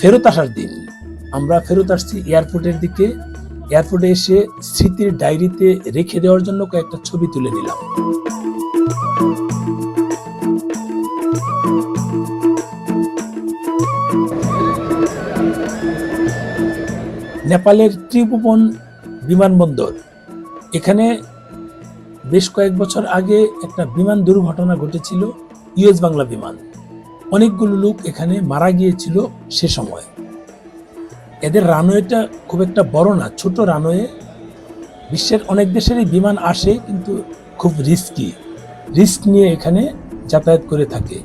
ফেরত আসার দিন আমরা ফেরত আসছি এয়ারপোর্টের দিকে। এয়ারপোর্টে এসে স্মৃতির ডায়েরিতে রেখে দেওয়ার জন্য কয়েকটা ছবি তুলে নিলাম। নেপালের ত্রিভুবন বিমানবন্দর। এখানে বেশ কয়েক বছর আগে একটা বিমান দুর্ঘটনা ঘটেছিল, ইউএস বাংলা বিমান। অনেকগুলো লোক এখানে মারা গিয়েছিল সে সময়। এদের রানওয়েটা খুব একটা বড় না, ছোট রানওয়ে। বিশ্বের অনেক দেশেরই বিমান আসে, কিন্তু খুব রিস্কি রিস্ক নিয়ে এখানে যাতায়াত করে থাকে।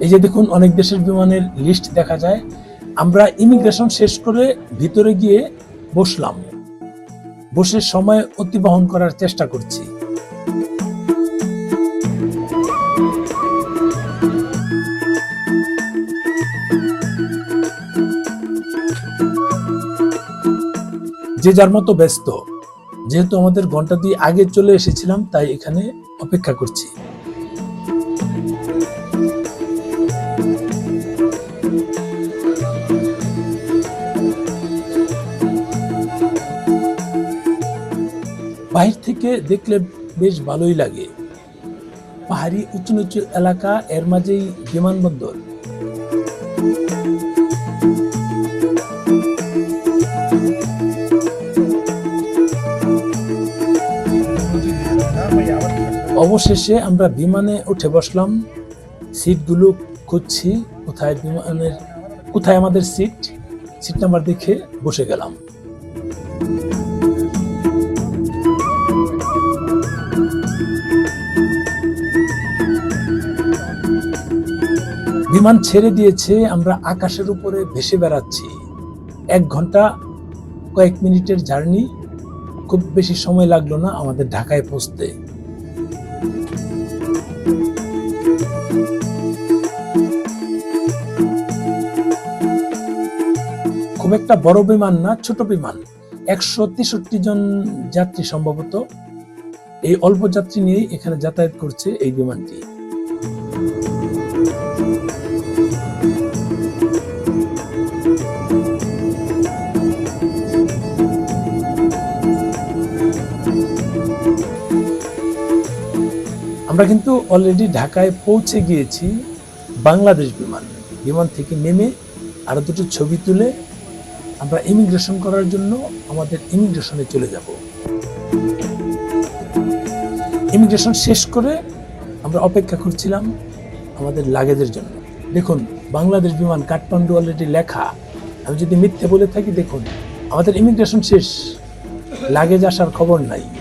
এই যে দেখুন, অনেক দেশের বিমানের লিস্ট দেখা যায়। আমরা ইমিগ্রেশন শেষ করে ভিতরে গিয়ে বসলাম। বসে সময় অতিবাহন করার চেষ্টা করছি। যে যার মতো ব্যস্ত। যেহেতু আমাদের ঘণ্টা দিয়ে আগে চলে এসেছিলাম, তাই এখানে অপেক্ষা করছি। বাহির থেকে দেখলে বেশ ভালোই লাগে। পাহাড়ি উঁচু নিচু এলাকা, এর মাঝেই বিমানবন্দর। অবশেষে আমরা বিমানে উঠে বসলাম। সিটগুলো খুঁজছি, কোথায় বিমানের, কোথায় আমাদের সিট? সিট নাম্বার দেখে বসে গেলাম। বিমান ছেড়ে দিয়েছে, আমরা আকাশের উপরে ভেসে বেড়াচ্ছি। এক ঘণ্টা, কয়েক মিনিটের জার্নি, খুব বেশি সময় লাগল না আমাদের ঢাকায় পৌঁছতে। একটা বড় বিমান না, ছোট বিমান। একশো তেষট্টি জন যাত্রী সম্ভবত এই অল্প যাত্রী নিয়েই এখানে যাতায়াত করছে এই বিমানটি। আমরা কিন্তু অলরেডি ঢাকায় পৌঁছে গিয়েছি বাংলাদেশ বিমান। বিমান থেকে নেমে আরও দুটো ছবি তুলে আমরা ইমিগ্রেশন করার জন্য আমাদের ইমিগ্রেশনে চলে যাব। ইমিগ্রেশন শেষ করে আমরা অপেক্ষা করছিলাম আমাদের লাগেজের জন্য। দেখুন, বাংলাদেশ বিমান কাঠমান্ডু অলরেডি লেখা। আমি যদি মিথ্যে বলে থাকি, দেখুন, আমাদের ইমিগ্রেশন শেষ। লাগেজ আসার খবর নাই।